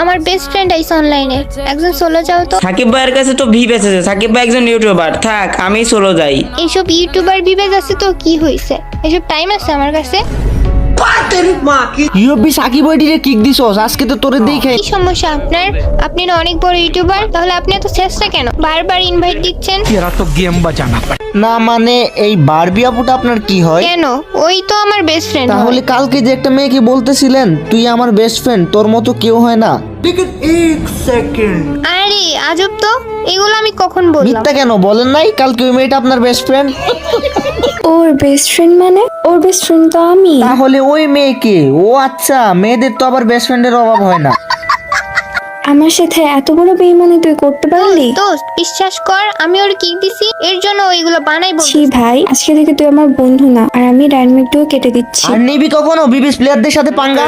আমার best friend আইছে অনলাইনে একজন সোলো যাও তো। সাকিব ভাইয়ের কাছে তো ভি এসেছে। সাকিব ভাই একজন ইউটিউবার থাক আমি সোলো যাই। এইসব ইউটিউবার বিবেজ আছে তো কি হইছে? এইসব টাইম আছে আমার কাছে? পারতেন মা কি ইউপি সাকিব ওইটিরে কিক দিছস আজকে তো তোরে দেখে কি সমস্যা আপনার? আপনি না অনেক বড় ইউটিউবার তাহলে আপনি এত চেষ্টা কেন? বারবার ইনভাইট দিচ্ছেন? এরা তো গেম বাজানা। না মানে এই বারবি আপুটা আপনার কি হয়? কেন? ওই তো আমার বেস্ট ফ্রেন্ড তাহলে কালকে যে একটা মেয়েকে বলতেছিলেন তুই আমার বেস্ট ফ্রেন্ড তোর মতো কেউ হয় না। আরে আজব তো। এগুলো আমি কখন বললাম? মিথ্যা কেন? বলেন নাই কালকে ওই মেয়েটা আপনার বেস্ট ফ্রেন্ড বেস্ট ফ্রেন্ড মানে? ওর বেস্ট ফ্রেন্ড তো আমি। তাহলে ওই মেয়েকে? ও আচ্ছা মেয়েদের তো আবার বেস্ট ফ্রেন্ডের অভাব হয় না। আমার সাথে এত বড় বেইমানি তুই করতে পারলি? দোস্ত বিশ্বাস কর আমি ওর কি দিছি? এর জন্য ওইগুলো বানাই ছি বলছি ভাই আজকে থেকে তুই আমার বন্ধু না আর আমি ডাইনামিকটাও কেটে দিচ্ছি। আর নিবি কখনো? বিবিস প্লেয়ারদের সাথে পাঙ্গা?